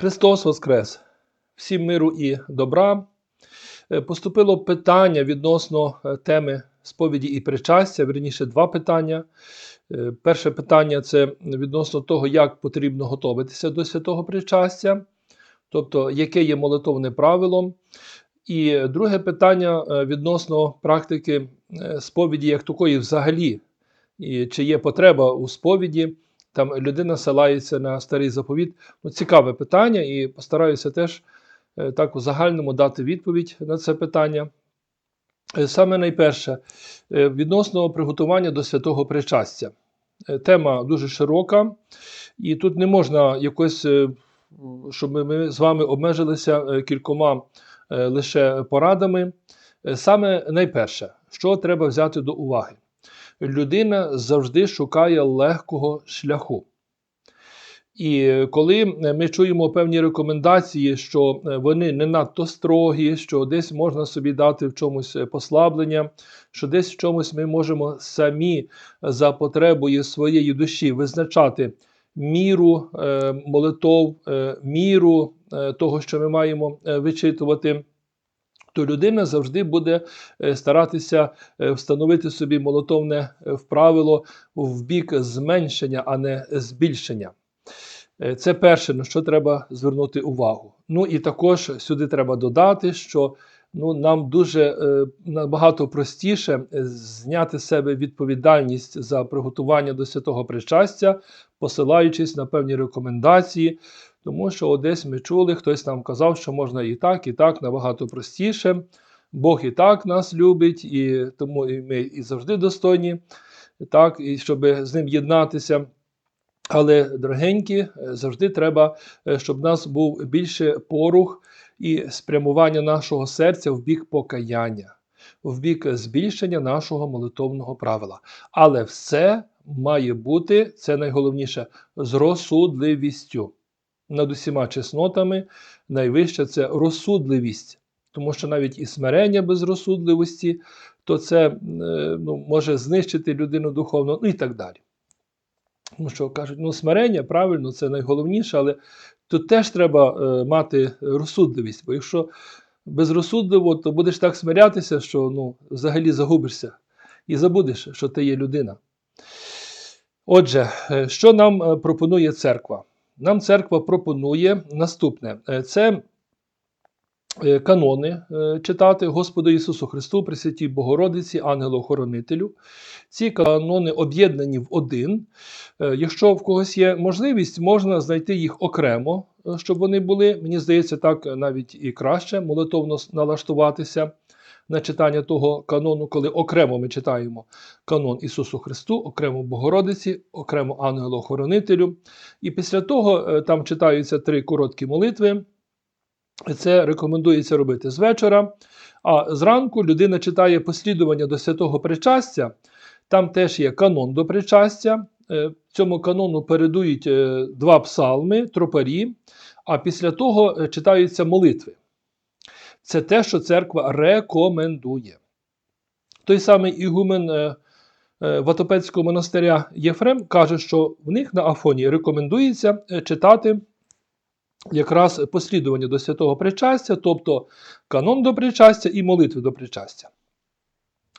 Христос Воскрес! Всім миру і добра. Е, Поступило питання відносно е, теми сповіді і причастя, верніше два питання. Е, Перше питання це відносно того, як потрібно готуватися до святого причастя, тобто яке є молитовне правило. І друге питання відносно практики сповіді як такої взагалі, і чи є потреба у сповіді. Там людина ссилається на старий заповіт. Ну, цікаве питання, і постараюся теж е, так у загальному дати відповідь на це питання. Е, Саме найперше, е, відносно приготування до святого причастя. Тема дуже широка, і тут не можна якось, щоб ми- з вами обмежилися кількома лише порадами. Саме найперше, що треба взяти до уваги людина завжди шукає легкого шляху. І коли ми чуємо певні рекомендації, що е, вони не надто строгі, що десь можна собі дати в чомусь е, послаблення, що десь в чомусь ми можемо самі за потребою своєї душі визначати міру е, молитов, е, міру е, того, що ми маємо е, вичитувати, то людина завжди буде е, старатися е, встановити собі молотовне е, вправило в бік зменшення, а не збільшення. Е, Це перше, на що треба звернути увагу. Ну і також сюди треба додати, що ну, нам дуже е, набагато простіше е, зняти з себе відповідальність за приготування до святого причастя, посилаючись на певні рекомендації, тому що десь ми чули, хтось нам казав, що можна і так, і так набагато простіше. Бог і так нас любить, і тому і ми і завжди достойні, так, і щоб з ним єднатися. Але, дорогенькі, завжди треба, е, щоб в нас був більше порух і спрямування нашого серця в бік покаяння, в бік збільшення нашого молитовного правила. Але все має бути, це найголовніше, з розсудливістю. Над усіма чеснотами найвище це розсудливість. Тому що навіть і смирення без розсудливості, то це е, ну, може знищити людину духовно, ну і так далі. Тому що кажуть, ну смирення, правильно, це найголовніше, але тут теж треба е, мати розсудливість. Бо якщо безрозсудливо, то будеш так смирятися, що ну, взагалі загубишся і забудеш, що ти є людина. Отже, е, що нам пропонує церква? Нам церква пропонує наступне: Е, це канони е, читати Господу Ісусу Христу, Пресвятій Богородиці, Ангелу-Хоронителю. Ці канони об'єднані в один. Е, Якщо в когось є можливість, можна знайти їх окремо, е, щоб вони були. Мені здається, так навіть і краще молитовно налаштуватися на читання того канону, коли окремо ми читаємо канон Ісусу Христу, окремо Богородиці, окремо Ангелу-Хоронителю. І після того е, там читаються три короткі молитви. Це рекомендується робити з вечора. А зранку людина читає послідування до святого причастя. Там теж є канон до причастя. Е, Цьому канону передують е, два псалми, тропарі, а після того е, читаються молитви. Це те, що церква рекомендує. Той самий ігумен Ватопецького монастиря Єфрем каже, що в них на Афоні рекомендується читати якраз послідування до святого причастя, тобто канон до причастя і молитви до причастя.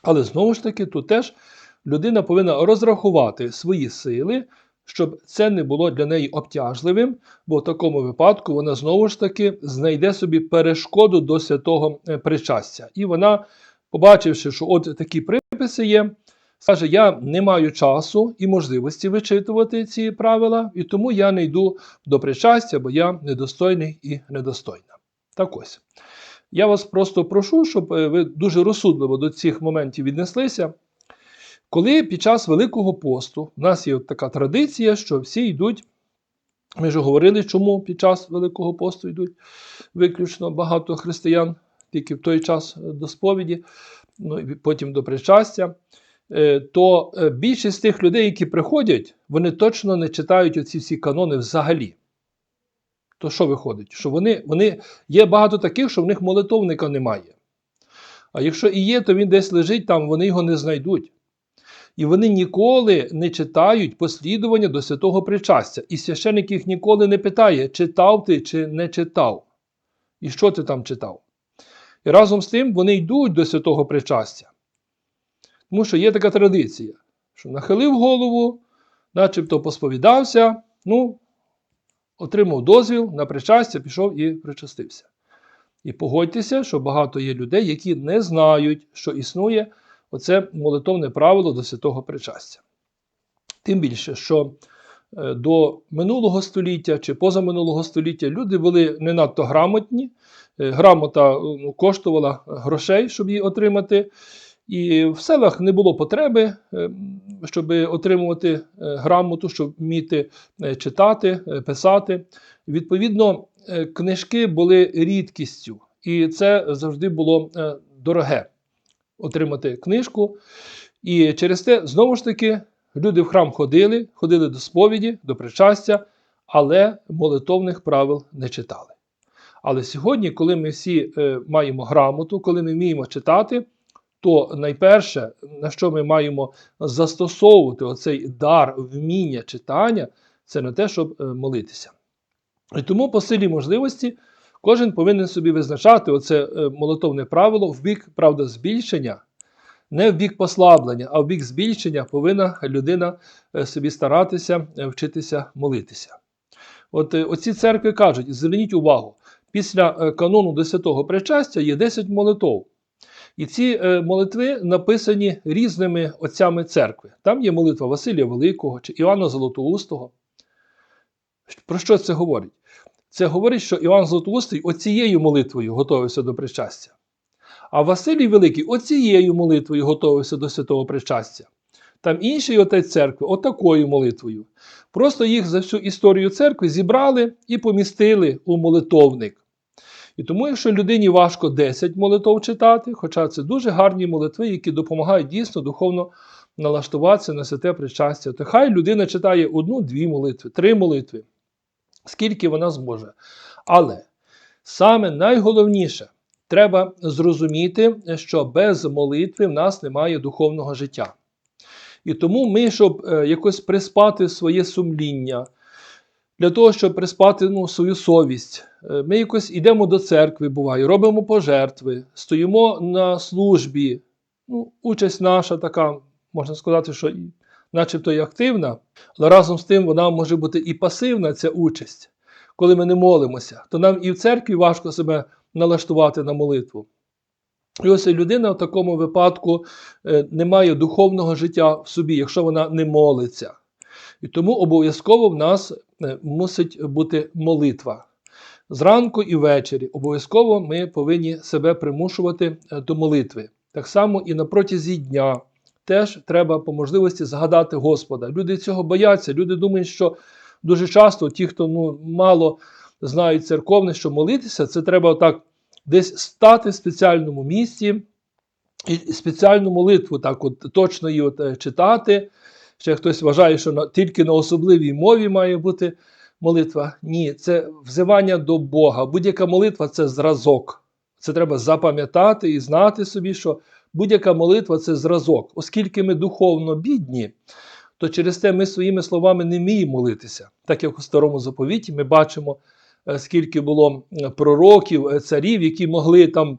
Але знову ж таки, тут теж людина повинна розрахувати свої сили, щоб це не було для неї обтяжливим, бо в такому випадку вона знову ж таки знайде собі перешкоду до святого е, причастя. І вона, побачивши, що от такі приписи є, скаже: Я не маю часу і можливості вичитувати ці правила, і тому я не йду до причастя, бо я недостойний і недостойна. Так ось. Я вас просто прошу, щоб е, ви дуже розсудливо до цих моментів віднеслися. Коли під час Великого посту в нас є така традиція, що всі йдуть, ми вже говорили, чому під час Великого посту йдуть виключно багато християн, тільки в той час е, до сповіді, ну і потім до причастя, то е, більшість тих людей, які приходять, вони точно не читають оці всі канони взагалі. То що виходить? Що вони, вони є багато таких, що в них молитовника немає. А якщо і є, то він десь лежить там, вони його не знайдуть. І вони ніколи не читають послідування до святого причастя. І священик їх ніколи не питає, читав ти чи не читав. І що ти там читав. І разом з тим вони йдуть до святого причастя. Тому що є така традиція, що нахилив голову, начебто посповідався, ну, отримав дозвіл на причастя, пішов і причастився. І погодьтеся, що багато є людей, які не знають, що існує оце молитовне правило до святого причастя. Тим більше, що е, до минулого століття чи позаминулого століття люди були не надто грамотні. Е, Грамота ну, коштувала грошей, щоб її отримати. І в селах не було потреби, е, щоб отримувати е, грамоту, щоб вміти е, читати, писати. Відповідно, книжки були рідкістю, і це завжди було дороге отримати книжку. І через те, знову ж таки, люди в храм ходили, ходили до сповіді, до причастя, але молитовних правил не читали. Але сьогодні, коли ми всі маємо грамоту, коли ми вміємо читати, то найперше, на що ми маємо застосовувати оцей дар вміння читання, це не те, щоб е, молитися. І тому по силі можливості кожен повинен собі визначати оце е, молитовне правило в бік, правда, збільшення, не в бік послаблення, а в бік збільшення повинна людина е, собі старатися вчитися молитися. От оці церкви кажуть: зверніть увагу, після канону до святого причастя є 10 молитов. І ці е, молитви написані різними отцями церкви. Там є молитва Василія Великого чи Іоанна Золотоустого. Про що це говорить? Це говорить, що Іоанн Золотоустий оцією молитвою готовився до причастя. А Василій Великий оцією молитвою готовився до святого причастя. Там інший отець церкви отакою молитвою. Просто їх за всю історію церкви зібрали і помістили у молитовник. І тому, якщо людині важко 10 молитов читати, хоча це дуже гарні молитви, які допомагають дійсно духовно налаштуватися на святе причастя, то хай людина читає одну-дві молитви, три молитви, скільки вона зможе. Але саме найголовніше, треба зрозуміти, що без молитви в нас немає духовного життя. І тому ми, щоб е, якось приспати своє сумління, для того, щоб приспати ну, свою совість, е, ми якось йдемо до церкви, буває, робимо пожертви, стоїмо на службі. Ну, участь наша така, можна сказати, що начебто і активна, але разом з тим вона може бути і пасивна, ця участь. Коли ми не молимося, то нам і в церкві важко себе налаштувати на молитву. І ось людина в такому випадку е, не має духовного життя в собі, якщо вона не молиться. І тому обов'язково в нас е, мусить бути молитва. Зранку і ввечері обов'язково ми повинні себе примушувати е, до молитви. Так само і на протязі дня теж треба по можливості згадати Господа. Люди цього бояться. Люди думають, що дуже часто ті, хто ну, мало знають церковне, що молитися, це треба так десь стати в спеціальному місці і спеціальну молитву так от точно її от, е, читати. Ще хтось вважає, що тільки на особливій мові має бути молитва. Ні, це взивання до Бога. Будь-яка молитва це зразок. Це треба запам'ятати і знати собі, що будь-яка молитва це зразок. Оскільки ми духовно бідні, то через те ми своїми словами не вміємо молитися. Так як у старому заповіті ми бачимо, е, скільки було е, пророків, е, царів, які могли там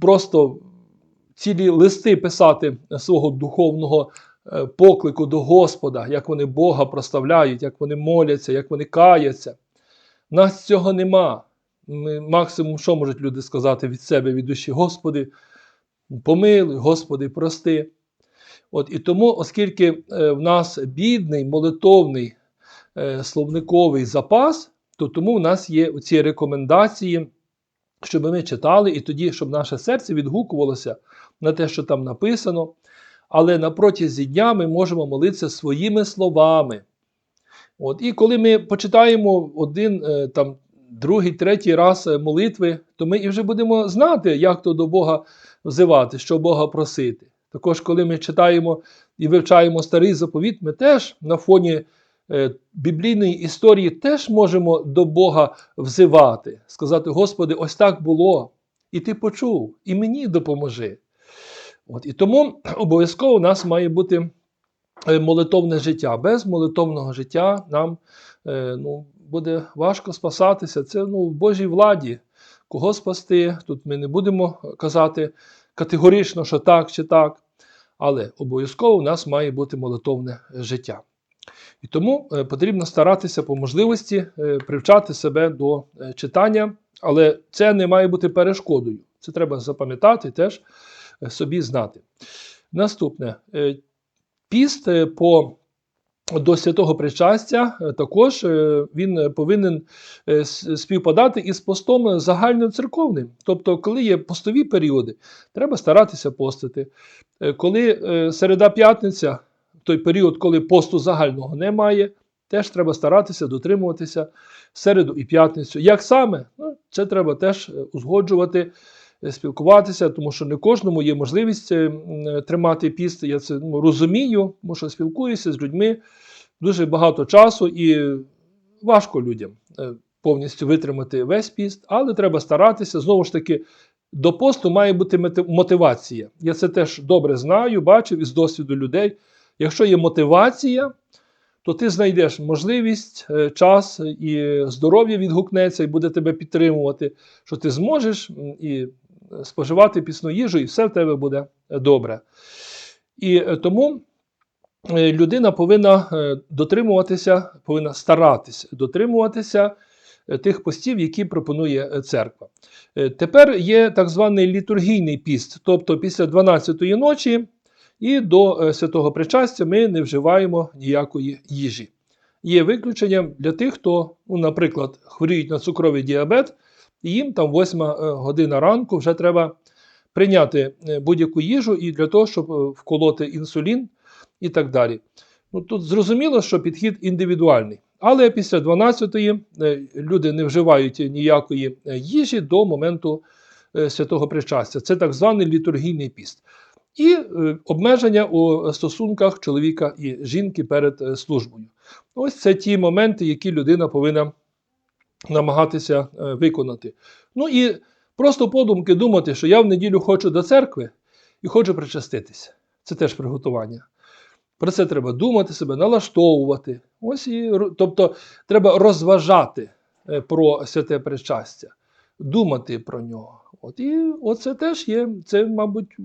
просто цілі листи писати свого духовного е, поклику до Господа, як вони Бога проставляють, як вони моляться, як вони каяться. Нас цього нема. Ми, максимум, що можуть люди сказати від себе, від душі, Господи, помилуй, Господи, прости. От, І тому, оскільки е, в нас бідний, молитовний е, словниковий запас, то тому в нас є ці рекомендації, щоб ми читали, і тоді, щоб наше серце відгукувалося на те, що там написано. Але на протязі дня ми можемо молитися своїми словами. От, І коли ми почитаємо один, е, там, другий, третій раз е, молитви, то ми і вже будемо знати, як то до Бога взивати, що Бога просити. Також, коли ми читаємо і вивчаємо старий заповіт, ми теж на фоні е, біблійної історії теж можемо до Бога взивати, сказати: Господи, ось так було, і ти почув, і мені допоможи. От, І тому обов'язково у нас має бути е, молитовне життя. Без молитовного життя нам е, ну, буде важко спасатися. Це ну, в Божій владі. Кого спасти? Тут ми не будемо казати категорично, що так чи так. Але обов'язково у нас має бути молитовне життя. І тому е, потрібно старатися по можливості е, привчати себе до читання, але це не має бути перешкодою. Це треба запам'ятати теж собі знати. Наступне Е, піст е, по до святого причастя е, також він повинен співпадати із постом загальноцерковним. Тобто, коли є постові періоди, треба старатися постити. Коли середа п'ятниця, той період, коли посту загального немає, теж треба старатися дотримуватися середу і п'ятницю. Як саме? Ну, це треба теж узгоджувати, спілкуватися, тому що не кожному є можливість е, тримати піст. Я це ну, розумію, тому що спілкуюся з людьми дуже багато часу і важко людям е, повністю витримати весь піст, але треба старатися. Знову ж таки, до посту має бути мотивація. Я це теж добре знаю, бачив із досвіду людей. Якщо є мотивація, то ти знайдеш можливість, е, час і здоров'я відгукнеться і буде тебе підтримувати, що ти зможеш і споживати пісну їжу, і все в тебе буде е, добре. І е, тому е, людина повинна дотримуватися, повинна старатися дотримуватися тих постів, які пропонує церква. Тепер є так званий літургійний піст, тобто після 12-ї ночі і до святого причастя ми не вживаємо ніякої їжі. Є виключенням для тих, хто, ну, наприклад, хворіють на цукровий діабет, їм там 8 година ранку вже треба прийняти е, будь-яку їжу і для того, щоб е, вколоти інсулін і так далі. Ну, тут зрозуміло, що підхід індивідуальний. Але після 12-ї е, люди не вживають ніякої е, їжі до моменту е, святого причастя. Це так званий літургійний піст. І е, обмеження у стосунках чоловіка і жінки перед е, службою. Ось це ті моменти, які людина повинна намагатися е, виконати. Ну і просто подумки думати, що я в неділю хочу до церкви і хочу причаститися. Це теж приготування. Про це треба думати себе, налаштовувати. Ось і, тобто треба розважати е, про святе причастя, думати про нього. От і оце теж є, це, мабуть,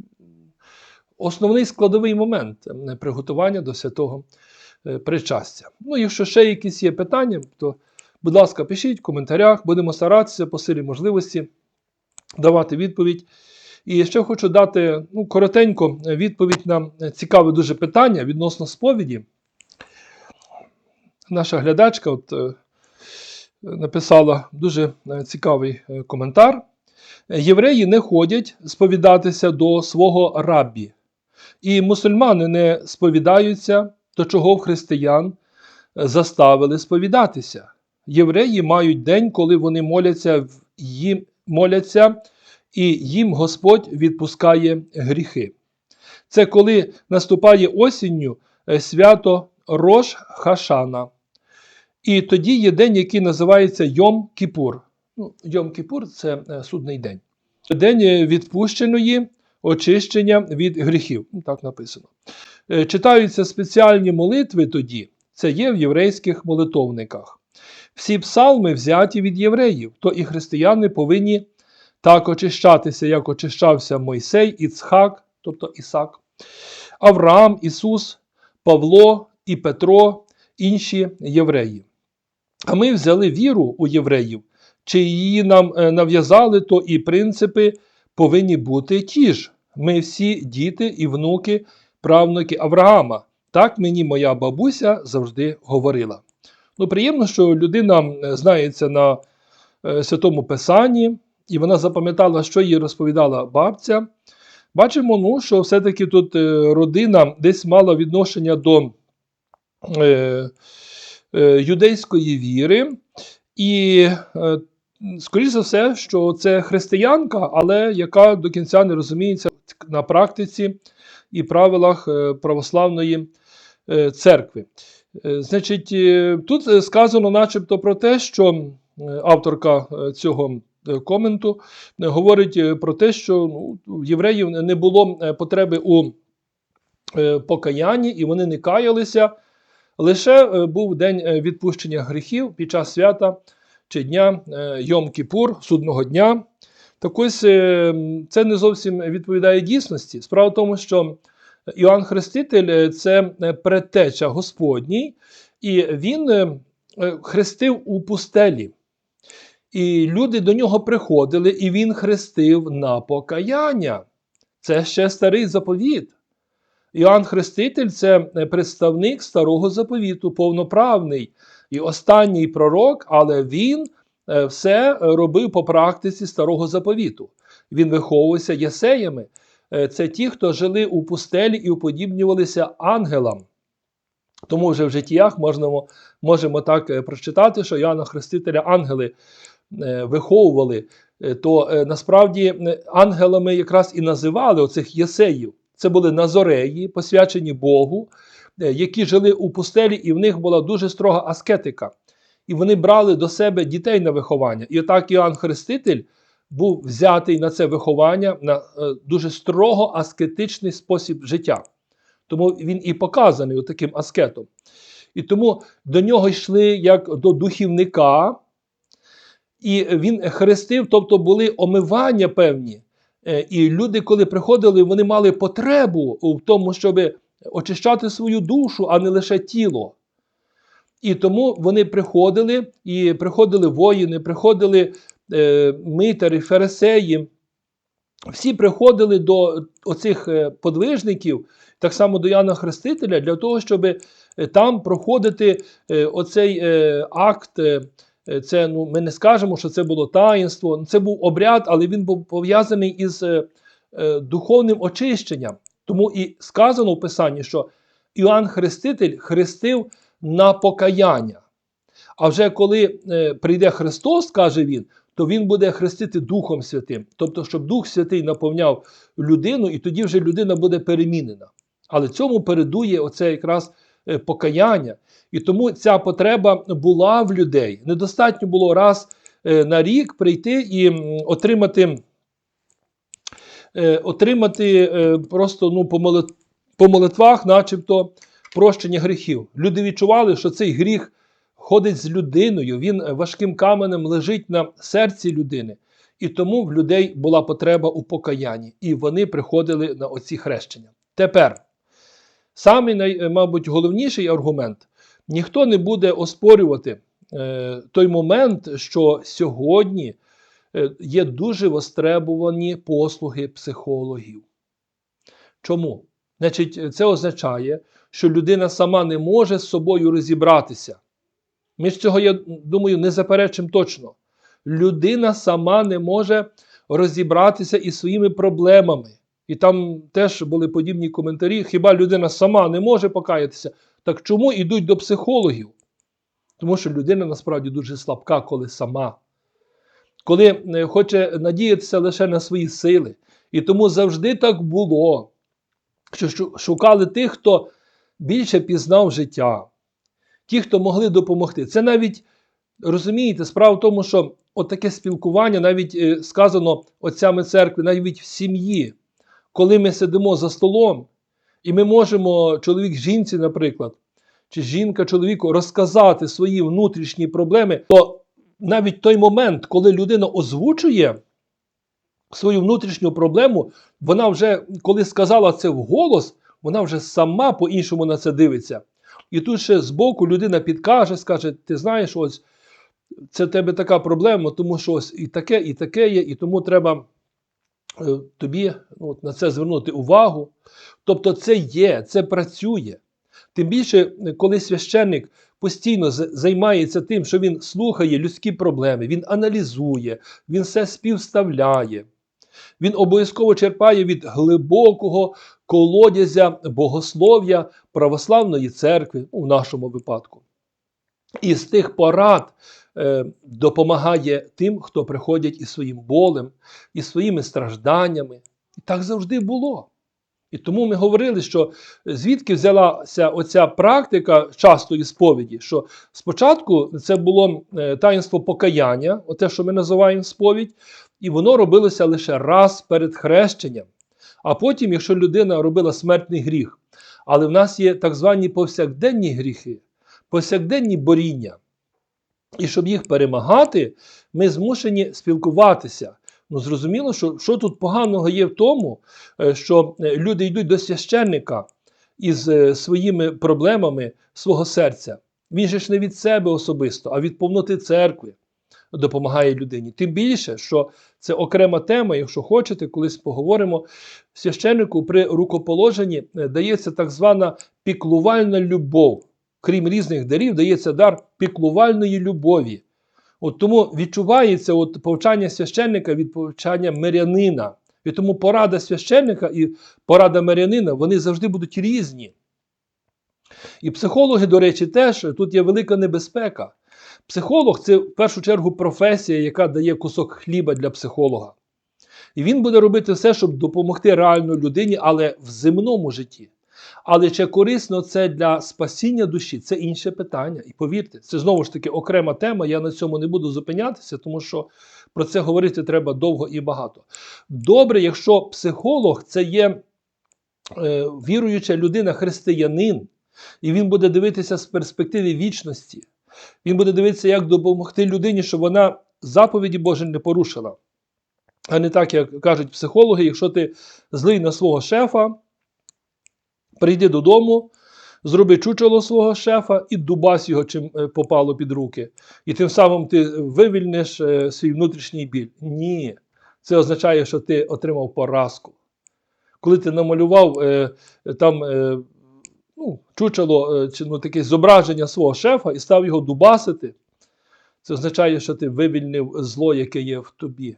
основний складовий момент е, приготування до святого причастя. Ну, якщо ще якісь є питання, то, будь ласка, пишіть в коментарях, будемо старатися по силі можливості давати відповідь. І ще хочу дати ну, коротенько відповідь на цікаве дуже питання відносно сповіді. Наша глядачка от, е, написала дуже е, цікавий е, коментар. Євреї не ходять сповідатися до свого раббі, і мусульмани не сповідаються, до чого в християн заставили сповідатися. Євреї мають день, коли вони моляться, їм, моляться і їм Господь відпускає гріхи. Це коли наступає осінню е, свято Рош Хашана. І тоді є день, який називається Йом Кіпур. Ну, Йом Кіпур це е, судний день. День е, відпущеної очищення від гріхів. Ну, Так написано. Читаються спеціальні молитви тоді. Це є в єврейських молитовниках. Всі псалми взяті від євреїв, то і християни повинні так очищатися, як очищався Мойсей, Іцхак, тобто Ісак, Авраам, Ісус, Павло і Петро, інші євреї. А ми взяли віру у євреїв, чи її нам е, нав'язали, то і принципи повинні бути ті ж. Ми всі діти і внуки, правнуки Авраама. Так мені моя бабуся завжди говорила. Ну, приємно, що людина знається на е, святому Писанні, і вона запам'ятала, що їй розповідала бабця. Бачимо, ну, що все-таки тут е, родина десь мала відношення до е, е, юдейської віри, і, е, скоріш за все, що це християнка, але яка до кінця не розуміється на практиці і правилах е, православної церкви. Е, Значить, е, тут е, сказано начебто про те, що авторка цього коменту говорить про те, що ну, в євреїв не було потреби у покаянні, і вони не каялися. Лише був день відпущення гріхів під час свята чи дня Йом-Кіпур, судного дня. Так ось це не зовсім відповідає дійсності. Справа в тому, що Іоанн Хреститель е, це е, предтеча Господній, і він е, хрестив у пустелі. І люди до нього приходили, і він хрестив на покаяння. Це ще старий заповіт. Іоанн Хреститель це представник старого заповіту, повноправний і останній пророк, але він все робив по практиці старого заповіту. Він виховувався єсеями. Е, Це ті, хто жили у пустелі і уподібнювалися ангелам. Тому вже в життях можемо, можемо так е, прочитати, що Іоанна Хрестителя ангели е, виховували, то насправді ангелами якраз і називали оцих єсеїв. Це були назореї, посвячені Богу, які жили у пустелі, і в них була дуже строга аскетика. І вони брали до себе дітей на виховання. І отак Іоанн Хреститель був взятий на це виховання, на е, дуже строго аскетичний спосіб життя. Тому він і показаний таким аскетом. І тому до нього йшли як до духівника, і він хрестив, тобто були омивання певні. Е, І люди, коли приходили, вони мали потребу в тому, щоб очищати свою душу, а не лише тіло. І тому вони приходили, і приходили воїни, приходили е, митарі, фарисеї. Всі приходили до оцих е, подвижників, так само до Яна Хрестителя, для того, щоб е, там проходити оцей акт. Це ну, ми не скажемо, що це було таїнство. Це був обряд, але він був пов'язаний із духовним очищенням. Тому і сказано в Писанні, що Іоанн Хреститель хрестив на покаяння. А вже коли прийде Христос, каже він, то він буде хрестити Духом Святим. Тобто, щоб Дух Святий наповняв людину, і тоді вже людина буде перемінена. Але цьому передує оце якраз е, покаяння. І тому ця потреба була в людей. Недостатньо було раз е, на рік прийти і отримати, е, отримати просто ну, по молитвах, начебто, прощення гріхів. Люди відчували, що цей гріх ходить з людиною, він е, важким каменем лежить на серці людини. І тому в людей була потреба у покаянні, і вони приходили на оці хрещення. Тепер, самий, е, мабуть, головніший аргумент: ніхто не буде оспорювати е, той момент, що сьогодні є дуже востребувані послуги психологів. Чому? Значить, це означає, що людина сама не може з собою розібратися. Ми ж цього, я думаю, не заперечимо точно. Людина сама не може розібратися із своїми проблемами. І там теж були подібні коментарі. Хіба людина сама не може покаятися? Так чому йдуть до психологів? Тому що людина насправді дуже слабка, коли сама. Коли е, хоче надіятися лише на свої сили. І тому завжди так було, що шукали тих, хто більше пізнав життя, ті, хто могли допомогти. Це навіть, розумієте, справа в тому, що от таке спілкування, навіть е, сказано отцями церкви, навіть в сім'ї, коли ми сидимо за столом, і ми можемо, чоловік жінці, наприклад, чи жінка чоловіку розказати свої внутрішні проблеми, то навіть той момент, коли людина озвучує свою внутрішню проблему, вона вже, коли сказала це вголос, вона вже сама по-іншому на це дивиться. І тут ще збоку людина підкаже, скаже: ти знаєш, ось це в тебе така проблема, тому що ось і таке, і таке є, і тому треба е, тобі ну, от на це звернути увагу. Тобто, це є, це працює. Тим більше, е, коли священник постійно займається тим, що він слухає людські проблеми, він аналізує, він все співставляє. Він обов'язково черпає від глибокого колодязя богослов'я православної церкви, у нашому випадку. І з тих порад е, допомагає тим, хто приходять із своїм болем, із своїми стражданнями. І так завжди було. І тому ми говорили, що звідки взялася оця практика частої сповіді, що спочатку це було е, таїнство покаяння, оте, що ми називаємо сповідь, і воно робилося лише раз перед хрещенням. А потім, якщо людина робила смертний гріх, Але в нас є так звані повсякденні гріхи, повсякденні боріння. І щоб їх перемагати, ми змушені спілкуватися. Ну, зрозуміло, що, що тут поганого є в тому, е, що е, люди йдуть до священника із е, своїми проблемами свого серця. Він же ж не від себе особисто, а від повноти церкви допомагає людині. Тим більше, що це окрема тема, якщо хочете, колись поговоримо. Священнику при рукоположенні е, дається так звана піклувальна любов. Крім різних дарів, дається дар піклувальної любові. От тому відчувається от повчання священника від повчання мирянина. І тому порада священника і порада мирянина вони завжди будуть різні. І психологи, до речі, теж тут є велика небезпека. Психолог це в першу чергу професія, яка дає кусок хліба для психолога. І він буде робити все, щоб допомогти реально людині, але в земному житті. Але чи корисно це для спасіння душі, це інше питання. І повірте, це знову ж таки окрема тема. Я на цьому не буду зупинятися, тому що про це говорити треба довго і багато. Добре, якщо психолог це є е, віруюча людина, християнин, і він буде дивитися з перспективи вічності. Він буде дивитися, як допомогти людині, щоб вона заповіді Божі не порушила. А не так, як кажуть психологи, якщо ти злий на свого шефа, прийди додому, зроби чучело свого шефа і дубась його, чим е, попало під руки. І тим самим ти вивільниш е, свій внутрішній біль. Ні. Це означає, що ти отримав поразку. Коли ти намалював е, там ну, чучело е, ну, таке зображення свого шефа і став його дубасити, це означає, що ти вивільнив зло, яке є в тобі.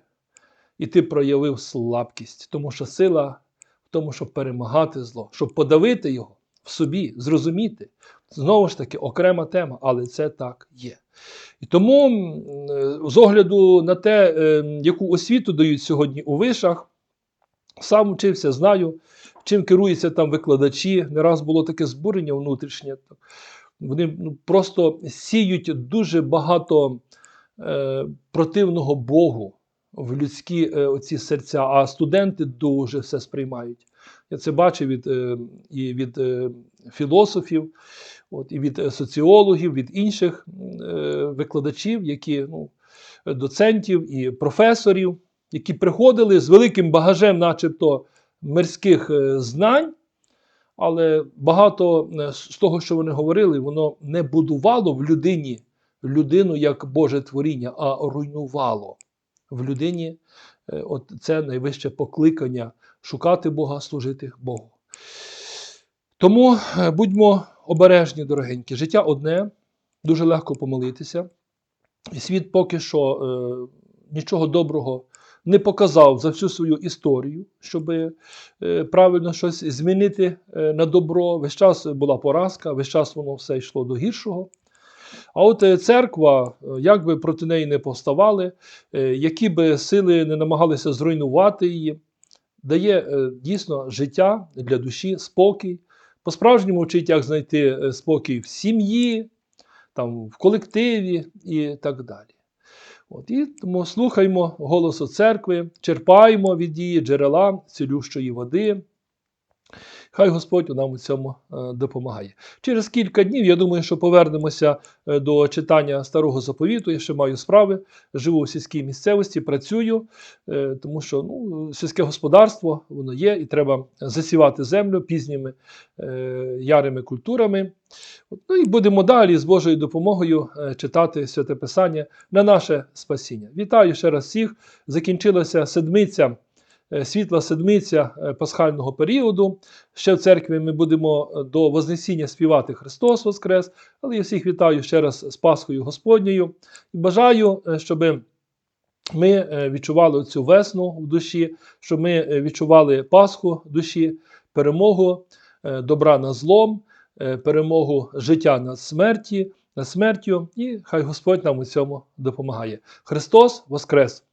І ти проявив слабкість, тому що сила в тому, щоб перемагати зло, щоб подавити його в собі, зрозуміти. Знову ж таки, окрема тема, але це так є. І тому, е, з огляду на те, е, яку освіту дають сьогодні у вишах, сам вчився, знаю, чим керуються там викладачі. Не раз було таке збурення внутрішнє. Вони ну, просто сіють дуже багато е, противного Богу в людські е, оці серця, а студенти дуже все сприймають. Я це бачив від, е, і від е, філософів, от, і від е, соціологів, від інших е, викладачів, які, ну, доцентів і професорів, які приходили з великим багажем, начебто, мирських е, знань, але багато е, з того, що вони говорили, воно не будувало в людині людину як Боже творіння, а руйнувало в людині е, от це найвище покликання шукати Бога, служити Богу. Тому будьмо обережні, дорогенькі. Життя одне, дуже легко помолитися. І світ поки що е, нічого доброго не показав за всю свою історію, щоб е, правильно щось змінити е, на добро. Весь час була поразка, весь час воно все йшло до гіршого. А от е, церква, як би проти неї не повставали, які би сили не намагалися зруйнувати її, дає дійсно життя для душі, спокій. По-справжньому вчить, як знайти спокій в сім'ї, там, в колективі і так далі. От, і тому слухаймо голосу церкви, черпаємо від її джерела цілющої води. Хай Господь нам у цьому е, допомагає. Через кілька днів, я думаю, що повернемося е, до читання старого заповіту. Я ще маю справи, живу у сільській місцевості, працюю, е, тому що ну, сільське господарство воно є, і треба засівати землю пізніми ярими культурами. Ну і будемо далі з Божою допомогою читати святе Писання на наше спасіння. Вітаю ще раз всіх. Закінчилася седмиця. Е, Світла седмиця е, пасхального періоду. Ще в церкві ми будемо е, до Вознесіння співати Христос Воскрес. Але я всіх вітаю ще раз з Пасхою Господньою і бажаю, щоб ми відчували цю весну в душі, щоб ми відчували Пасху в душі, перемогу добра над злом, перемогу життя над смерті, над смертю, і хай Господь нам у цьому допомагає. Христос Воскрес!